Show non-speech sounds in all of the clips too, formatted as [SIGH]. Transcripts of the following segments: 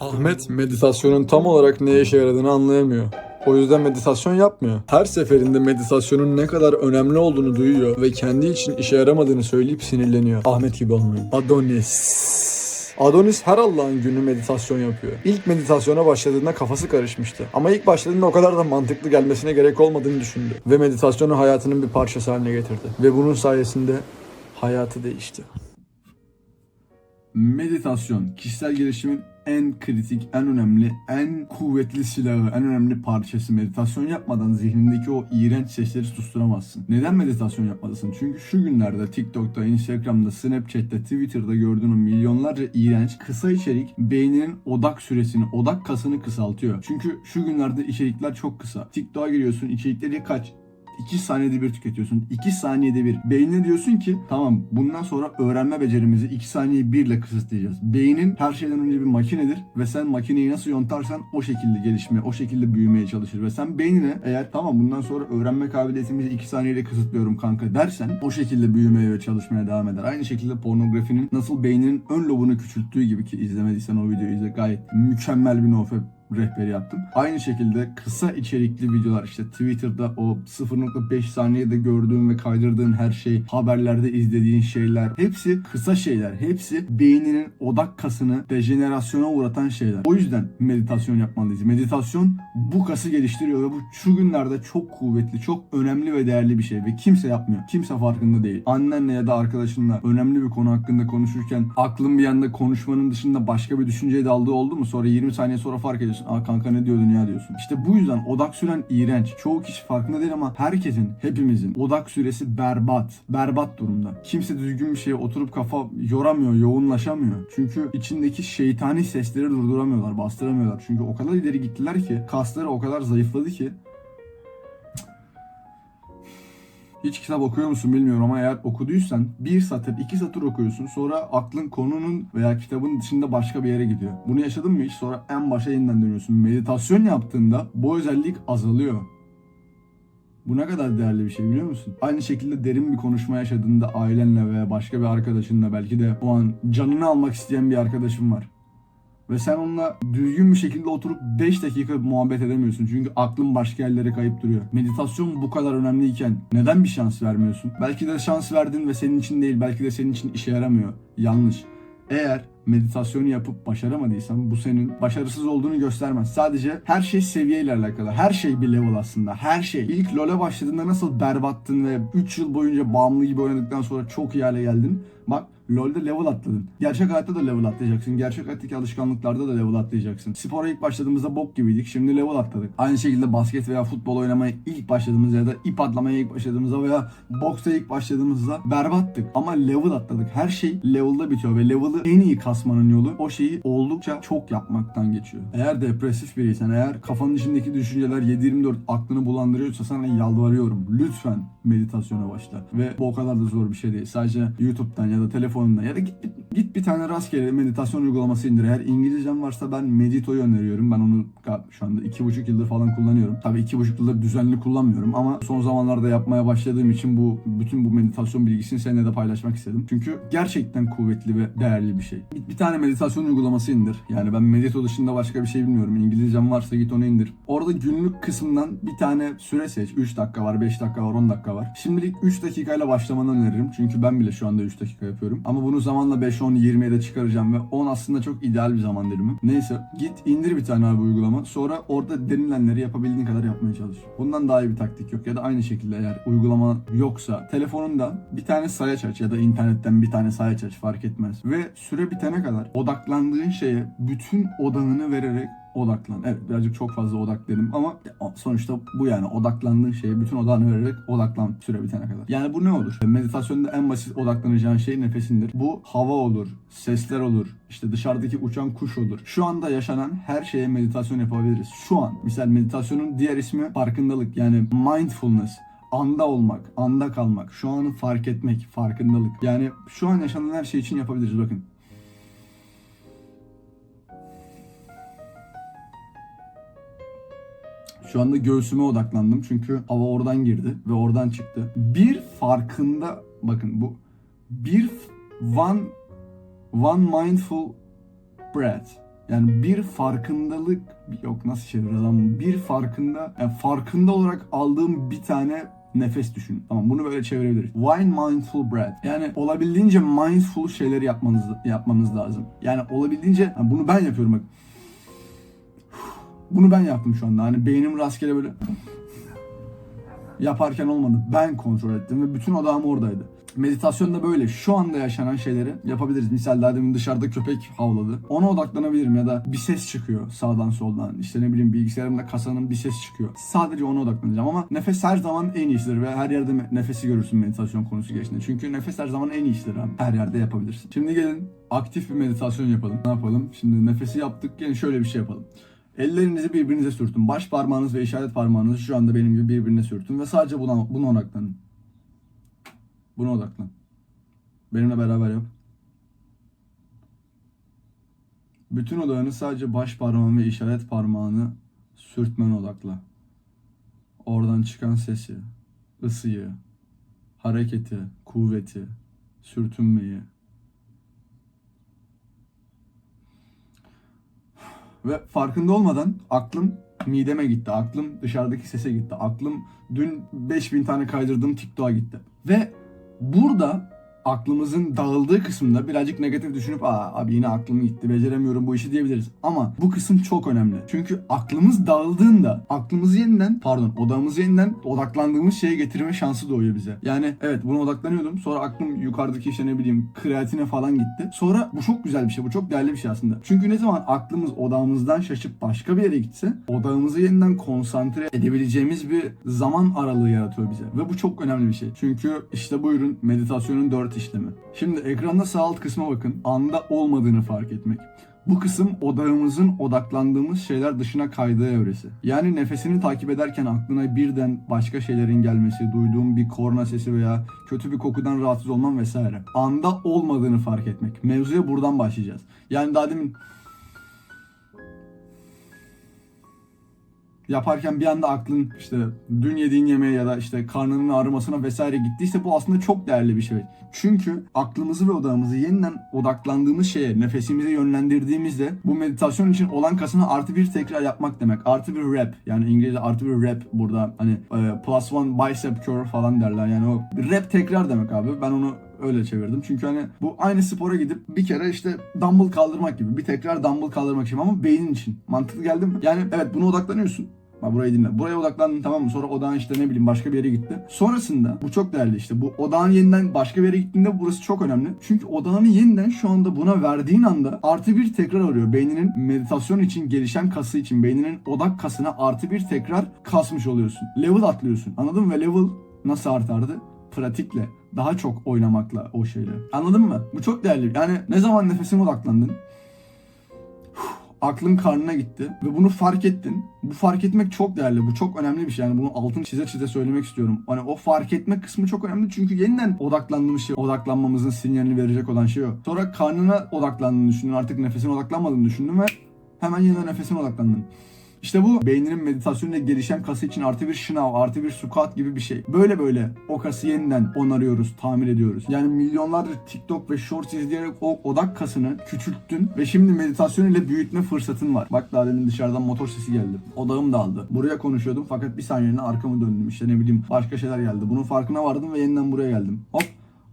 Ahmet meditasyonun tam olarak ne işe yaradığını anlayamıyor. O yüzden meditasyon yapmıyor. Her seferinde meditasyonun ne kadar önemli olduğunu duyuyor ve kendi için işe yaramadığını söyleyip sinirleniyor. Ahmet gibi olmayın. Adonis. Adonis her Allah'ın günü meditasyon yapıyor. İlk meditasyona başladığında kafası karışmıştı. Ama ilk başladığında o kadar da mantıklı gelmesine gerek olmadığını düşündü. Ve meditasyonu hayatının bir parçası haline getirdi. Ve bunun sayesinde hayatı değişti. Meditasyon, kişisel gelişimin en kritik, en önemli, en kuvvetli silahı, en önemli parçası. Meditasyon yapmadan zihnindeki o iğrenç sesleri susturamazsın. Neden meditasyon yapmalısın? Çünkü şu günlerde TikTok'ta, Instagram'da, Snapchat'te, Twitter'da gördüğün milyonlarca iğrenç kısa içerik beyninin odak süresini, odak kasını kısaltıyor. Çünkü şu günlerde içerikler çok kısa. TikTok'a giriyorsun, içerikleri kaç? 2 saniyede bir tüketiyorsun. 2 saniyede bir. Beynine diyorsun ki tamam bundan sonra öğrenme becerimizi 2 saniye birle kısıtlayacağız. Beynin her şeyden önce bir makinedir ve sen makineyi nasıl yontarsan o şekilde gelişmeye, o şekilde büyümeye çalışır. Ve sen beynine eğer tamam bundan sonra öğrenme kabiliyetimizi 2 saniyede kısıtlıyorum kanka dersen o şekilde büyümeye ve çalışmaya devam eder. Aynı şekilde pornografinin nasıl beyninin ön lobunu küçülttüğü gibi ki izlemediysen o videoyu izle gayet mükemmel bir nofep rehberi yaptım. Aynı şekilde kısa içerikli videolar işte Twitter'da o 0.5 saniyede gördüğün ve kaydırdığın her şey, haberlerde izlediğin şeyler hepsi kısa şeyler. Hepsi beyninin odak kasını dejenerasyona uğratan şeyler. O yüzden meditasyon yapmalıyız. Meditasyon bu kası geliştiriyor ve bu şu günlerde çok kuvvetli, çok önemli ve değerli bir şey ve kimse yapmıyor. Kimse farkında değil. Annenle ya da arkadaşınla önemli bir konu hakkında konuşurken aklın bir yanda konuşmanın dışında başka bir düşünceye daldığı oldu mu? Sonra 20 saniye sonra fark ediyorsun. Aa kanka ne diyordun ya diyorsun. İşte bu yüzden odak süren iğrenç. Çoğu kişi farkında değil ama herkesin, hepimizin odak süresi berbat. Berbat durumda. Kimse düzgün bir şeye oturup kafa yoramıyor, yoğunlaşamıyor. Çünkü içindeki şeytani sesleri durduramıyorlar, bastıramıyorlar. Çünkü o kadar ileri gittiler ki kasları o kadar zayıfladı ki Hiç kitap okuyor musun bilmiyorum ama eğer okuduysan bir satır, iki satır okuyorsun. Sonra aklın konunun veya kitabın dışında başka bir yere gidiyor. Bunu yaşadın mı hiç? Sonra en başa yeniden dönüyorsun. Meditasyon yaptığında bu özellik azalıyor. Bu ne kadar değerli bir şey biliyor musun? Aynı şekilde derin bir konuşma yaşadığında ailenle veya başka bir arkadaşınla belki de o an canını almak isteyen bir arkadaşın var. Ve sen onunla düzgün bir şekilde oturup 5 dakika muhabbet edemiyorsun. Çünkü aklın başka yerlere kayıp duruyor. Meditasyon bu kadar önemliyken neden bir şans vermiyorsun? Belki de şans verdin ve senin için değil, belki de senin için işe yaramıyor. Yanlış. Eğer meditasyonu yapıp başaramadıysan bu senin başarısız olduğunu göstermez. Sadece her şey seviyeyle alakalı. Her şey bir level aslında. Her şey. İlk LoL'e başladığında nasıl berbattın ve 3 yıl boyunca bağımlı gibi oynadıktan sonra çok iyi hale geldin. Bak LoL'de level atladın. Gerçek hayatta da level atlayacaksın. Gerçek hayattaki alışkanlıklarda da level atlayacaksın. Spora ilk başladığımızda bok gibiydik. Şimdi level atladık. Aynı şekilde basket veya futbol oynamaya ilk başladığımızda ya da ip atlamaya ilk başladığımızda veya boksa ilk başladığımızda berbattık. Ama level atladık. Her şey level'da bitiyor ve level'ı en iyi kasmanın yolu o şeyi oldukça çok yapmaktan geçiyor. Eğer depresif biriysen, eğer kafanın içindeki düşünceler 7-24 aklını bulandırıyorsa sana yalvarıyorum. Lütfen meditasyona başla. Ve bu o kadar da zor bir şey değil. Sadece YouTube'dan ya da telefonundan ya da git, git bir tane rastgele meditasyon uygulaması indir. Eğer İngilizcen varsa ben Medito'yu öneriyorum. Ben onu şu anda 2,5 yıldır falan kullanıyorum. Tabii 2,5 yıldır düzenli kullanmıyorum ama son zamanlarda yapmaya başladığım için bu bütün bu meditasyon bilgisini seninle de paylaşmak istedim. Çünkü gerçekten kuvvetli ve değerli bir şey. Bir, bir tane meditasyon uygulaması indir. Yani ben Medito dışında başka bir şey bilmiyorum. İngilizcem varsa git onu indir. Orada günlük kısımdan bir tane süre seç. 3 dakika var, 5 dakika var, 10 dakika var. Şimdilik 3 dakikayla başlamanı öneririm. Çünkü ben bile şu anda 3 dakika yapıyorum. Ama bunu zamanla 5, 10, 20'ye de çıkaracağım ve 10 aslında çok ideal bir zaman dilimi. Neyse git indir bir tane abi uygulama. Sonra orada denilenleri yapabildiğin kadar yapmaya çalış. Bundan daha iyi bir taktik yok. Ya da aynı şekilde eğer uygulama yoksa telefonunda bir tane sayaç aç ya da internetten bir tane sayaç aç fark etmez. Ve süre bitene kadar odaklandığın şeye bütün odağını vererek odaklan. Evet birazcık çok fazla odak dedim ama sonuçta bu yani odaklandığın şeye bütün odağını vererek odaklan süre bitene kadar. Yani bu ne olur? Meditasyonda en basit odaklanacağın şey nefesindir. Bu hava olur, sesler olur, işte dışarıdaki uçan kuş olur. Şu anda yaşanan her şeye meditasyon yapabiliriz. Şu an. Misal meditasyonun diğer ismi farkındalık yani mindfulness anda olmak, anda kalmak, şu anı fark etmek, farkındalık. Yani şu an yaşanan her şey için yapabiliriz bakın. Şu anda göğsüme odaklandım çünkü hava oradan girdi ve oradan çıktı. Bir farkında bakın bu bir one one mindful breath Yani bir farkındalık yok nasıl çeviririz ama bir farkında yani farkında olarak aldığım bir tane nefes düşün. Tamam bunu böyle çevirebiliriz. Why mindful breath? Yani olabildiğince mindful şeyleri yapmanız yapmamız lazım. Yani olabildiğince yani bunu ben yapıyorum bak. Bunu ben yaptım şu anda. Hani beynim rastgele böyle yaparken olmadı. Ben kontrol ettim ve bütün odağım oradaydı. Meditasyonda böyle şu anda yaşanan şeyleri yapabiliriz. Misal daha dışarıda köpek havladı. Ona odaklanabilirim ya da bir ses çıkıyor sağdan soldan. İşte ne bileyim bilgisayarımda kasanın bir ses çıkıyor. Sadece ona odaklanacağım ama nefes her zaman en iyisidir ve her yerde nefesi görürsün meditasyon konusu geçtiğinde. Çünkü nefes her zaman en iyisidir abi. Her yerde yapabilirsin. Şimdi gelin aktif bir meditasyon yapalım. Ne yapalım? Şimdi nefesi yaptık. Gelin şöyle bir şey yapalım. Ellerinizi birbirinize sürtün. Baş parmağınız ve işaret parmağınızı şu anda benim gibi birbirine sürtün ve sadece buna, buna odaklanın. Buna odaklan. Benimle beraber yap. Bütün odağını sadece baş parmağın ve işaret parmağını sürtmene odakla. Oradan çıkan sesi, ısıyı, hareketi, kuvveti, sürtünmeyi, Ve farkında olmadan aklım mideme gitti. Aklım dışarıdaki sese gitti. Aklım dün 5000 tane kaydırdığım TikTok'a gitti. Ve burada aklımızın dağıldığı kısımda birazcık negatif düşünüp aa abi yine aklım gitti beceremiyorum bu işi diyebiliriz. Ama bu kısım çok önemli. Çünkü aklımız dağıldığında aklımızı yeniden pardon odamızı yeniden odaklandığımız şeye getirme şansı doğuyor bize. Yani evet buna odaklanıyordum. Sonra aklım yukarıdaki işte ne bileyim kreatine falan gitti. Sonra bu çok güzel bir şey. Bu çok değerli bir şey aslında. Çünkü ne zaman aklımız odağımızdan şaşıp başka bir yere gitse odağımızı yeniden konsantre edebileceğimiz bir zaman aralığı yaratıyor bize. Ve bu çok önemli bir şey. Çünkü işte buyurun meditasyonun dört işlemi. Şimdi ekranda sağ alt kısma bakın. Anda olmadığını fark etmek. Bu kısım odağımızın odaklandığımız şeyler dışına kaydığı evresi. Yani nefesini takip ederken aklına birden başka şeylerin gelmesi, duyduğun bir korna sesi veya kötü bir kokudan rahatsız olman vesaire. Anda olmadığını fark etmek. Mevzuya buradan başlayacağız. Yani daha demin yaparken bir anda aklın işte dün yediğin yemeğe ya da işte karnının ağrımasına vesaire gittiyse bu aslında çok değerli bir şey. Çünkü aklımızı ve odağımızı yeniden odaklandığımız şeye, nefesimizi yönlendirdiğimizde bu meditasyon için olan kasını artı bir tekrar yapmak demek. Artı bir rep yani İngilizce artı bir rep burada hani e, plus one bicep curl falan derler yani o rep tekrar demek abi. Ben onu öyle çevirdim. Çünkü hani bu aynı spora gidip bir kere işte dumbbell kaldırmak gibi. Bir tekrar dumbbell kaldırmak gibi ama beynin için. Mantıklı geldi? Yani evet buna odaklanıyorsun. Bak burayı dinle. Buraya odaklandın tamam mı? Sonra odağın işte ne bileyim başka bir yere gitti. Sonrasında bu çok değerli işte. Bu odağın yeniden başka bir yere gittiğinde burası çok önemli. Çünkü odağını yeniden şu anda buna verdiğin anda artı bir tekrar arıyor. Beyninin meditasyon için gelişen kası için beyninin odak kasına artı bir tekrar kasmış oluyorsun. Level atlıyorsun. Anladın mı? Ve level nasıl artardı? Pratikle. Daha çok oynamakla o şeyle. Anladın mı? Bu çok değerli. Yani ne zaman nefesine odaklandın? Aklın karnına gitti ve bunu fark ettin. Bu fark etmek çok değerli. Bu çok önemli bir şey. Yani bunu altın çize çize söylemek istiyorum. Hani o fark etme kısmı çok önemli. Çünkü yeniden odaklandığımız şey, odaklanmamızın sinyalini verecek olan şey o. Sonra karnına odaklandığını düşündün. Artık nefesine odaklanmadığını düşündün ve hemen yeniden nefesine odaklandın. İşte bu beyninin meditasyonuyla gelişen kası için artı bir şınav, artı bir squat gibi bir şey. Böyle böyle o kası yeniden onarıyoruz, tamir ediyoruz. Yani milyonlarca TikTok ve Shorts izleyerek o odak kasını küçülttün ve şimdi meditasyon ile büyütme fırsatın var. Bak daha demin dışarıdan motor sesi geldi. Odağım dağıldı. Buraya konuşuyordum fakat bir saniyeliğine arkamı döndüm. İşte ne bileyim başka şeyler geldi. Bunun farkına vardım ve yeniden buraya geldim. Hop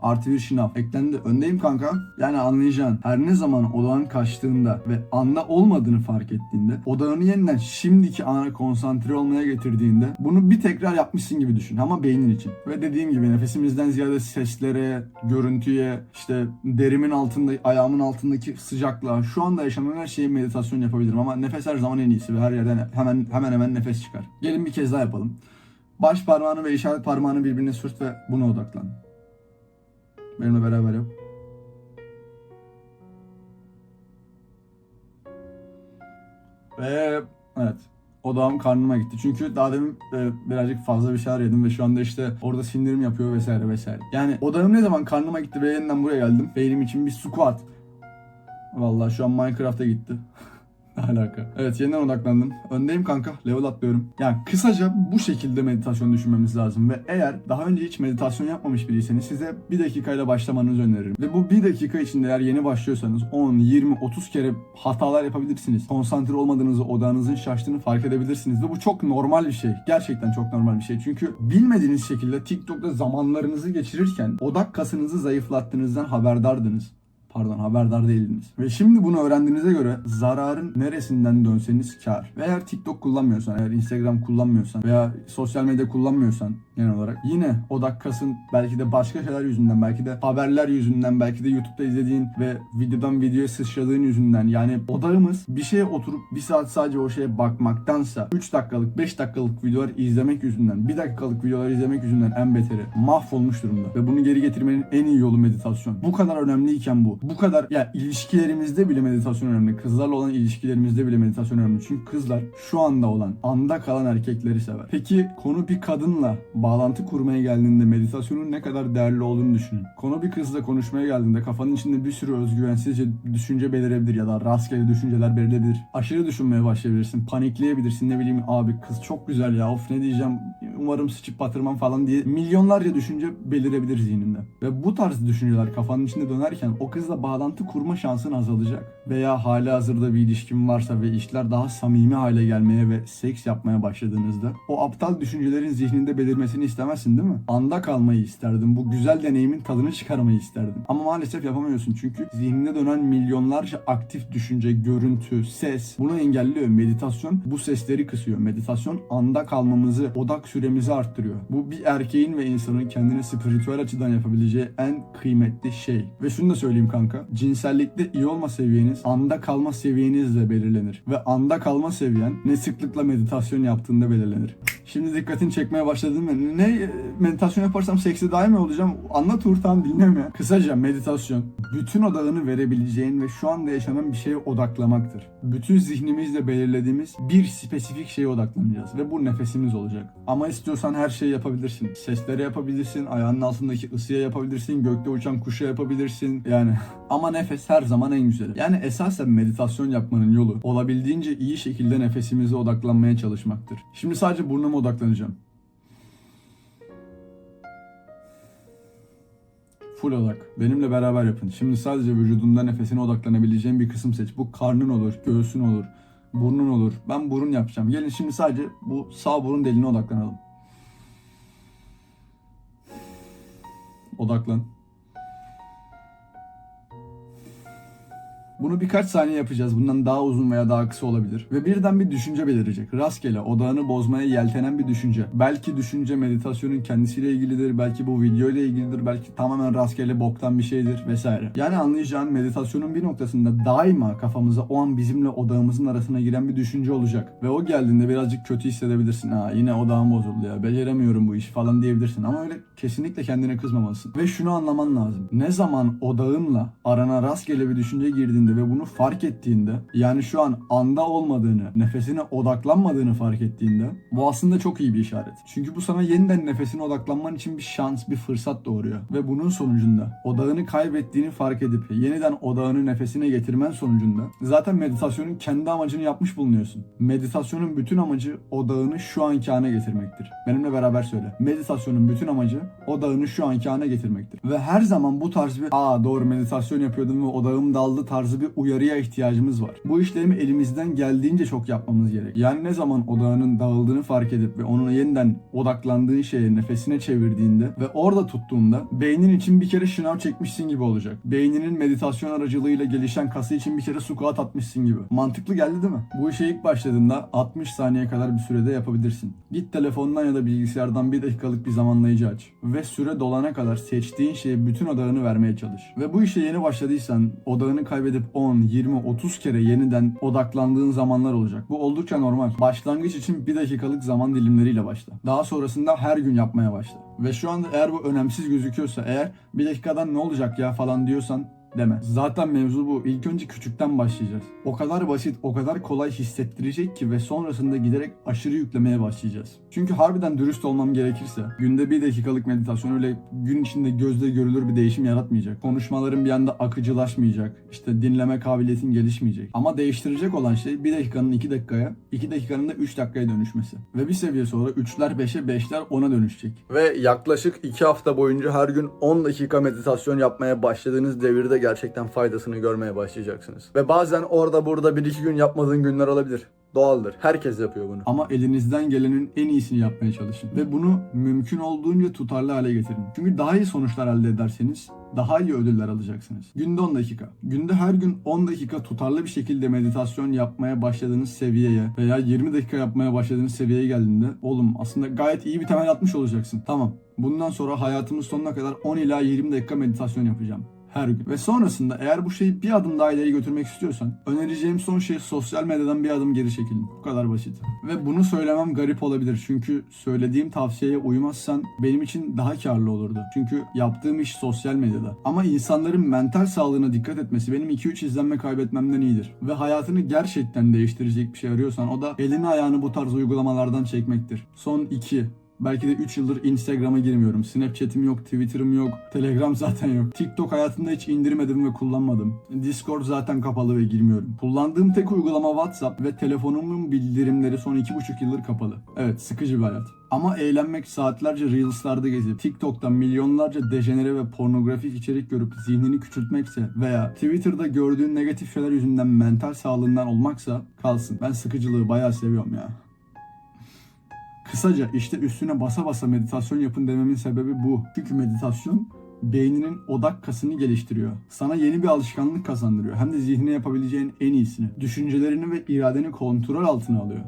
Artı bir şınav eklendi. Öndeyim kanka. Yani anlayacaksın. Her ne zaman odağın kaçtığında ve anda olmadığını fark ettiğinde odağını yeniden şimdiki ana konsantre olmaya getirdiğinde bunu bir tekrar yapmışsın gibi düşün ama beynin için. Ve dediğim gibi nefesimizden ziyade seslere, görüntüye, işte derimin altında, ayağımın altındaki sıcaklığa, şu anda yaşanan her şeye meditasyon yapabilirim ama nefes her zaman en iyisi ve her yerden hemen hemen hemen nefes çıkar. Gelin bir kez daha yapalım. Baş parmağını ve işaret parmağını birbirine sürt ve buna odaklan. Benimle beraber yap. Ve evet odağım karnıma gitti. Çünkü daha demin e, birazcık fazla bir şeyler yedim ve şu anda işte orada sindirim yapıyor vesaire vesaire. Yani odağım ne zaman karnıma gitti ve yeniden buraya geldim. Beynim için bir squat. Vallahi şu an Minecraft'a gitti. [LAUGHS] Ne alaka? Evet yeniden odaklandım. Öndeyim kanka. Level atlıyorum. Yani kısaca bu şekilde meditasyon düşünmemiz lazım. Ve eğer daha önce hiç meditasyon yapmamış biriyseniz size bir dakikayla başlamanızı öneririm. Ve bu bir dakika içinde eğer yeni başlıyorsanız 10, 20, 30 kere hatalar yapabilirsiniz. Konsantre olmadığınızı, odağınızın şaştığını fark edebilirsiniz. Ve bu çok normal bir şey. Gerçekten çok normal bir şey. Çünkü bilmediğiniz şekilde TikTok'ta zamanlarınızı geçirirken odak kasınızı zayıflattığınızdan haberdardınız. Pardon haberdar değildiniz. Ve şimdi bunu öğrendiğinize göre zararın neresinden dönseniz kar. Ve eğer TikTok kullanmıyorsan, eğer Instagram kullanmıyorsan veya sosyal medya kullanmıyorsan genel olarak yine odak kasın belki de başka şeyler yüzünden, belki de haberler yüzünden, belki de YouTube'da izlediğin ve videodan videoya sıçradığın yüzünden yani odağımız bir şeye oturup bir saat sadece o şeye bakmaktansa 3 dakikalık, 5 dakikalık videolar izlemek yüzünden, 1 dakikalık videolar izlemek yüzünden en beteri mahvolmuş durumda. Ve bunu geri getirmenin en iyi yolu meditasyon. Bu kadar önemliyken bu. Bu kadar ya ilişkilerimizde bile meditasyon önemli. Kızlarla olan ilişkilerimizde bile meditasyon önemli. Çünkü kızlar şu anda olan, anda kalan erkekleri sever. Peki konu bir kadınla bağlantı kurmaya geldiğinde meditasyonun ne kadar değerli olduğunu düşünün. Konu bir kızla konuşmaya geldiğinde kafanın içinde bir sürü özgüvensizce düşünce belirebilir ya da rastgele düşünceler belirebilir. Aşırı düşünmeye başlayabilirsin. Panikleyebilirsin. Ne bileyim abi kız çok güzel ya of ne diyeceğim umarım sıçıp batırmam falan diye milyonlarca düşünce belirebilir zihninde. Ve bu tarz düşünceler kafanın içinde dönerken o kızla bağlantı kurma şansın azalacak. Veya hali hazırda bir ilişkin varsa ve işler daha samimi hale gelmeye ve seks yapmaya başladığınızda o aptal düşüncelerin zihninde belirmesini istemezsin değil mi? Anda kalmayı isterdin. Bu güzel deneyimin tadını çıkarmayı isterdin. Ama maalesef yapamıyorsun çünkü zihninde dönen milyonlarca aktif düşünce, görüntü, ses bunu engelliyor. Meditasyon bu sesleri kısıyor. Meditasyon anda kalmamızı, odak süremizi arttırıyor. Bu bir erkeğin ve insanın kendine spiritüel açıdan yapabileceği en kıymetli şey. Ve şunu da söyleyeyim kanka. Cinsellikte iyi olma seviyeniz anda kalma seviyenizle belirlenir. Ve anda kalma seviyen ne sıklıkla meditasyon yaptığında belirlenir. Şimdi dikkatini çekmeye başladın mı? Ne meditasyon yaparsam seksi daha mi olacağım? Anlat Uğurtan dinleme. Kısaca meditasyon bütün odağını verebileceğin ve şu anda yaşanan bir şeye odaklamaktır. Bütün zihnimizle belirlediğimiz bir spesifik şeye odaklanacağız ve bu nefesimiz olacak. Ama istiyorsan her şeyi yapabilirsin. Seslere yapabilirsin, ayağının altındaki ısıya yapabilirsin, gökte uçan kuşa yapabilirsin. Yani [LAUGHS] ama nefes her zaman en güzeli. Yani esasen meditasyon yapmanın yolu olabildiğince iyi şekilde nefesimize odaklanmaya çalışmaktır. Şimdi sadece burnuma odaklanacağım. Full odak. Benimle beraber yapın. Şimdi sadece vücudunda nefesine odaklanabileceğin bir kısım seç. Bu karnın olur, göğsün olur, burnun olur. Ben burun yapacağım. Gelin şimdi sadece bu sağ burun deliğine odaklanalım. Odaklan. Bunu birkaç saniye yapacağız. Bundan daha uzun veya daha kısa olabilir. Ve birden bir düşünce belirecek. Rastgele odağını bozmaya yeltenen bir düşünce. Belki düşünce meditasyonun kendisiyle ilgilidir. Belki bu video ile ilgilidir. Belki tamamen rastgele boktan bir şeydir vesaire. Yani anlayacağın meditasyonun bir noktasında daima kafamıza o an bizimle odağımızın arasına giren bir düşünce olacak. Ve o geldiğinde birazcık kötü hissedebilirsin. Ha yine odağım bozuldu ya. Beceremiyorum bu işi falan diyebilirsin. Ama öyle kesinlikle kendine kızmamalısın. Ve şunu anlaman lazım. Ne zaman odağınla arana rastgele bir düşünce girdiğinde ve bunu fark ettiğinde yani şu an anda olmadığını, nefesine odaklanmadığını fark ettiğinde bu aslında çok iyi bir işaret. Çünkü bu sana yeniden nefesine odaklanman için bir şans, bir fırsat doğuruyor. Ve bunun sonucunda odağını kaybettiğini fark edip yeniden odağını nefesine getirmen sonucunda zaten meditasyonun kendi amacını yapmış bulunuyorsun. Meditasyonun bütün amacı odağını şu anki hane getirmektir. Benimle beraber söyle. Meditasyonun bütün amacı odağını şu anki hane getirmektir. Ve her zaman bu tarz bir aa doğru meditasyon yapıyordum ve odağım daldı tarzı bir uyarıya ihtiyacımız var. Bu işlemi elimizden geldiğince çok yapmamız gerek. Yani ne zaman odağının dağıldığını fark edip ve onun yeniden odaklandığın şeye nefesine çevirdiğinde ve orada tuttuğunda beynin için bir kere şınav çekmişsin gibi olacak. Beyninin meditasyon aracılığıyla gelişen kası için bir kere squat atmışsın gibi. Mantıklı geldi değil mi? Bu işe ilk başladığında 60 saniye kadar bir sürede yapabilirsin. Git telefondan ya da bilgisayardan bir dakikalık bir zamanlayıcı aç. Ve süre dolana kadar seçtiğin şeye bütün odağını vermeye çalış. Ve bu işe yeni başladıysan odağını kaybedip 10, 20, 30 kere yeniden odaklandığın zamanlar olacak. Bu oldukça normal. Başlangıç için bir dakikalık zaman dilimleriyle başla. Daha sonrasında her gün yapmaya başla. Ve şu anda eğer bu önemsiz gözüküyorsa eğer bir dakikadan ne olacak ya falan diyorsan deme. Zaten mevzu bu. İlk önce küçükten başlayacağız. O kadar basit, o kadar kolay hissettirecek ki ve sonrasında giderek aşırı yüklemeye başlayacağız. Çünkü harbiden dürüst olmam gerekirse günde bir dakikalık meditasyon öyle gün içinde gözle görülür bir değişim yaratmayacak. Konuşmaların bir anda akıcılaşmayacak. İşte dinleme kabiliyetin gelişmeyecek. Ama değiştirecek olan şey bir dakikanın iki dakikaya, iki dakikanın da üç dakikaya dönüşmesi. Ve bir seviye sonra üçler beşe, beşler ona dönüşecek. Ve yaklaşık 2 hafta boyunca her gün 10 dakika meditasyon yapmaya başladığınız devirde gerçekten faydasını görmeye başlayacaksınız. Ve bazen orada burada 1-2 gün yapmadığın günler olabilir. Doğaldır. Herkes yapıyor bunu. Ama elinizden gelenin en iyisini yapmaya çalışın. Ve bunu mümkün olduğunca tutarlı hale getirin. Çünkü daha iyi sonuçlar elde ederseniz daha iyi ödüller alacaksınız. Günde 10 dakika. Günde her gün 10 dakika tutarlı bir şekilde meditasyon yapmaya başladığınız seviyeye veya 20 dakika yapmaya başladığınız seviyeye geldiğinde oğlum aslında gayet iyi bir temel atmış olacaksın. Tamam. Bundan sonra hayatımın sonuna kadar 10 ila 20 dakika meditasyon yapacağım her gün. Ve sonrasında eğer bu şeyi bir adım daha ileri götürmek istiyorsan önereceğim son şey sosyal medyadan bir adım geri çekilin. Bu kadar basit. Ve bunu söylemem garip olabilir. Çünkü söylediğim tavsiyeye uymazsan benim için daha karlı olurdu. Çünkü yaptığım iş sosyal medyada. Ama insanların mental sağlığına dikkat etmesi benim 2-3 izlenme kaybetmemden iyidir. Ve hayatını gerçekten değiştirecek bir şey arıyorsan o da elini ayağını bu tarz uygulamalardan çekmektir. Son 2 Belki de 3 yıldır Instagram'a girmiyorum. Snapchat'im yok, Twitter'ım yok, Telegram [LAUGHS] zaten yok. TikTok hayatımda hiç indirmedim ve kullanmadım. Discord zaten kapalı ve girmiyorum. Kullandığım tek uygulama WhatsApp ve telefonumun bildirimleri son 2,5 yıldır kapalı. Evet, sıkıcı bir hayat. Ama eğlenmek saatlerce Reels'larda gezip TikTok'ta milyonlarca dejenere ve pornografik içerik görüp zihnini küçültmekse veya Twitter'da gördüğün negatif şeyler yüzünden mental sağlığından olmaksa kalsın. Ben sıkıcılığı bayağı seviyorum ya. Kısaca işte üstüne basa basa meditasyon yapın dememin sebebi bu. Çünkü meditasyon beyninin odak kasını geliştiriyor. Sana yeni bir alışkanlık kazandırıyor. Hem de zihnine yapabileceğin en iyisini. Düşüncelerini ve iradeni kontrol altına alıyor.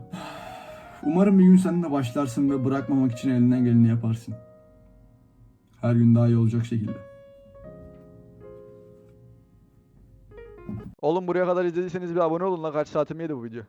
Umarım bir gün sen de başlarsın ve bırakmamak için elinden geleni yaparsın. Her gün daha iyi olacak şekilde. Oğlum buraya kadar izlediyseniz bir abone olun la kaç saatimi yedi bu video.